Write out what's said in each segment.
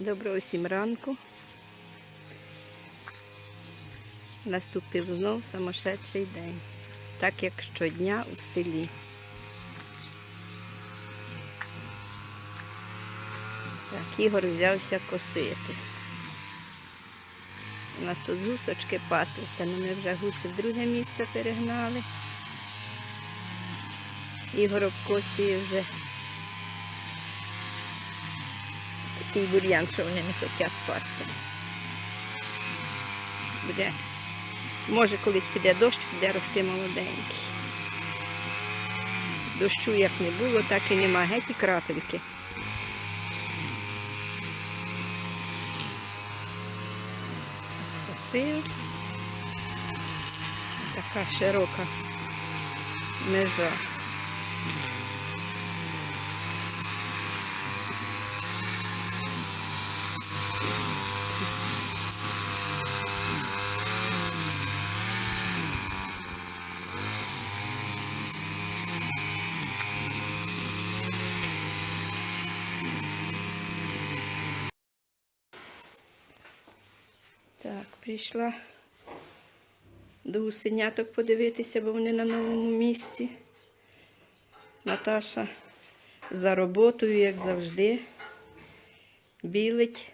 Доброго всім ранку. Наступив знов самошедший день, так як щодня у селі. Так, Ігор взявся косити. У нас тут гусочки паслися, але ми вже гуси в друге місце перегнали. Ігор обкосує вже такий бур'ян, що вони не хочуть пасти. Буде. Може, колись піде дощ, буде рости молоденький. Дощу як не було, так і нема. Геть і крапельки. Красиво. Така широка межа. Так, прийшла до гусеняток подивитися, бо вони на новому місці. Наташа за роботою, як завжди, білить,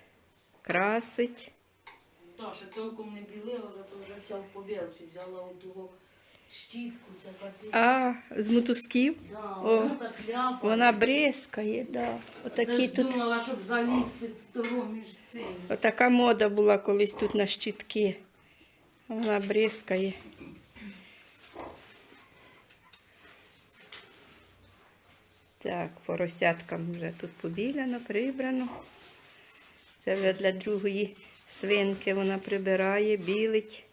красить. Наташа толком не білила, зато вже вся в побілці. Взяла оту щітку, ця картина. А, з мотузків Да, О, вона так ляпає. вона бризкає, да. Це Отакі ж тут, думала, щоб залізти з того між цим. отака мода була колись тут на щітки. Вона бризкає. Так, поросяткам вже тут побіляно, прибрано. Це вже для другої свинки вона прибирає, білить,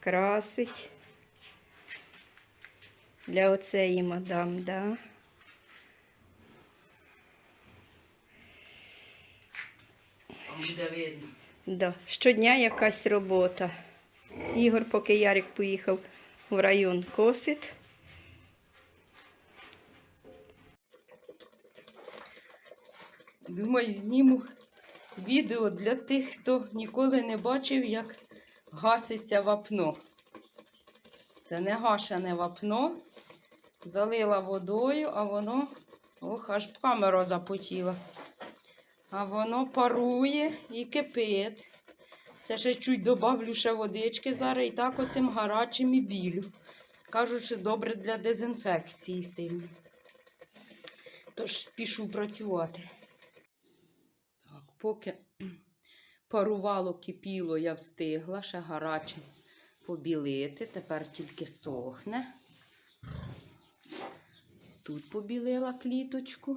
красить. Для оцеї мадам, да. Буде видно. Да. Щодня якась робота. Ігор, поки Ярик поїхав в район косить. Думаю, зніму відео для тих, хто ніколи не бачив, як гаситься вапно. Це не гашене вапно. Залила водою, а воно, ох, аж камера запотіла. А воно парує і кипить. Це ще чуть добавлю ще водички зараз і так оцим гарячим і білю. Кажуть, що добре для дезінфекції сильно. Тож спішу працювати. Так, поки парувало, кипіло, я встигла ще гаряче побілити. Тепер тільки сохне. Тут побілила кліточку.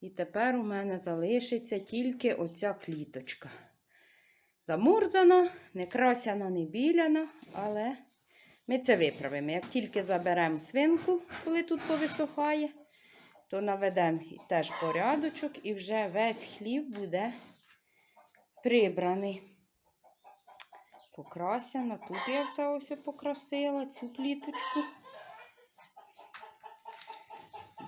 І тепер у мене залишиться тільки оця кліточка. Замурзана, не красяна, не біляна, але ми це виправимо. Як тільки заберемо свинку, коли тут повисохає, то наведемо теж порядочок, і вже весь хліб буде прибраний. Покрасяна. Тут я все ось покрасила, цю кліточку.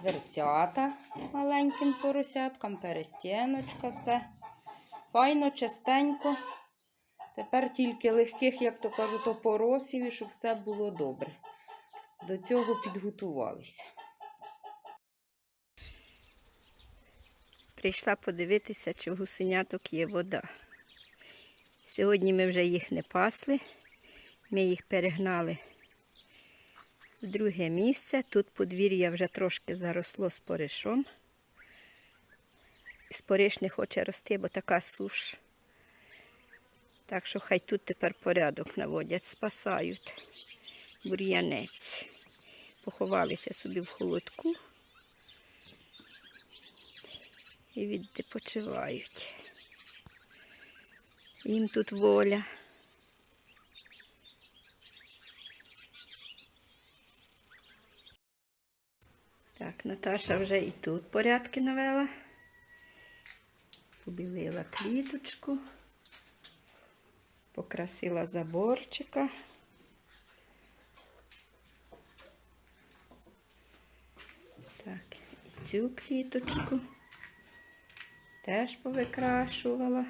Дверцята маленьким поросяткам, перестіночка, все. Файно, чистенько. Тепер тільки легких, як то кажуть, опоросів, і щоб все було добре. До цього підготувалися. Прийшла подивитися, чи в гусеняток є вода. Сьогодні ми вже їх не пасли. Ми їх перегнали друге місце. Тут подвір'я вже трошки заросло споришом. Спориш не хоче рости, бо така суш. Так що хай тут тепер порядок наводять, спасають бур'янець. Поховалися собі в холодку і відпочивають. Їм тут воля. Так, Наташа вже і тут порядки навела. Побілила кліточку, покрасила заборчика. Так, і цю кліточку. теж повикрашувала.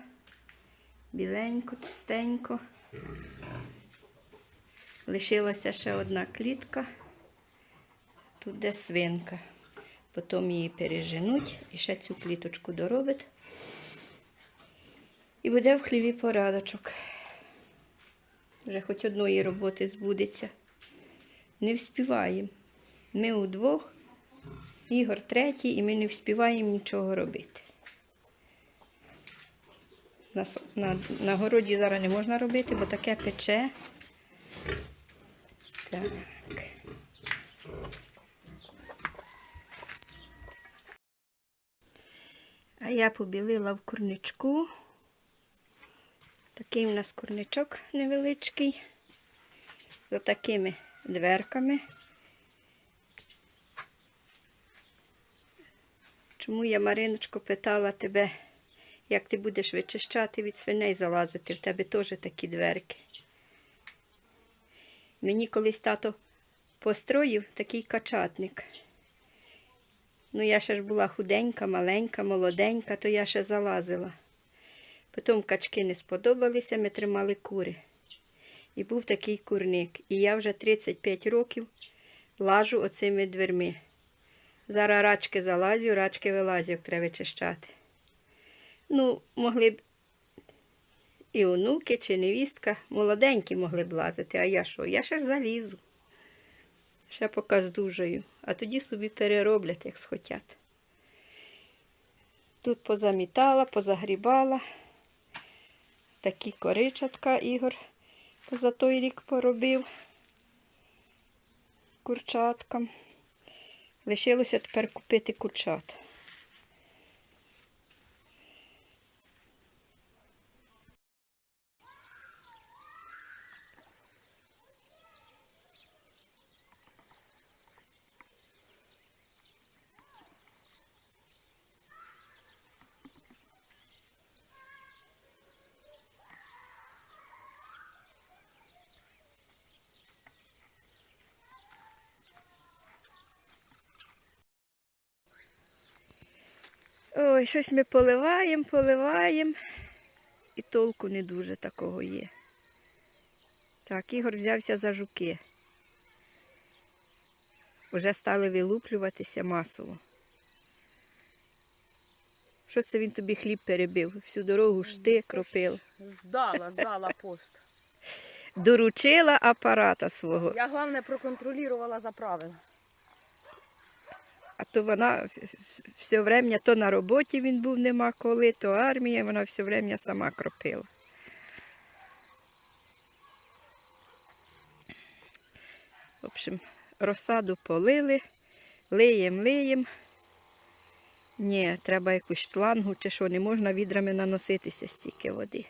Біленько, чистенько. Лишилася ще одна клітка. Тут де свинка. Потім її переженуть і ще цю кліточку доробить. І буде в хліві порядочок. Вже хоч одної роботи збудеться. Не вспіваємо. Ми удвох, Ігор третій, і ми не вспіваємо нічого робити. На, на, на городі зараз не можна робити, бо таке пече. Так. А я побілила в курничку. Такий у нас курничок невеличкий. З такими дверками. Чому я, Мариночко, питала тебе, як ти будеш вичищати від свиней залазити? В тебе теж такі дверки. Мені колись тато построїв такий качатник. Ну, я ще ж була худенька, маленька, молоденька, то я ще залазила. Потім качки не сподобалися, ми тримали кури. І був такий курник. І я вже 35 років лажу оцими дверми. Зараз рачки залазю, рачки вилазю, як треба вичищати. Ну, могли б і онуки, чи невістка, молоденькі могли б лазити, а я що? Я ще ж залізу. Ще поки здужаю, а тоді собі перероблять, як схотять. Тут позамітала, позагрібала. Такі коричатка Ігор за той рік поробив курчаткам. Лишилося тепер купити курчат. Ой, щось ми поливаємо, поливаємо, і толку не дуже такого є. Так, Ігор взявся за жуки. Уже стали вилуплюватися масово. Що це він тобі хліб перебив? Всю дорогу ж ти кропив. Здала, здала пост. Доручила апарата свого. Я головне проконтролювала за правила. А то вона все время, то на роботі він був нема коли, то армія, вона все время сама кропила. В общем, розсаду полили, лиєм, лиєм. Ні, треба якусь шлангу чи що, не можна відрами наноситися стільки води.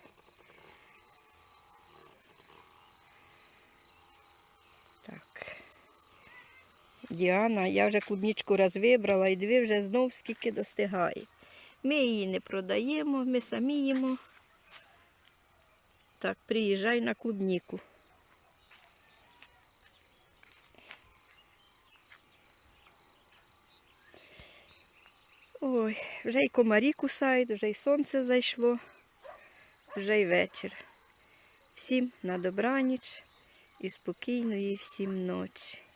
Діана, я вже клубничку раз вибрала і диви вже знов скільки достигає. Ми її не продаємо, ми самі їмо. Так, приїжджай на клубніку. Ой, вже й комарі кусають, вже й сонце зайшло, вже й вечір. Всім на добраніч і спокійної всім ночі.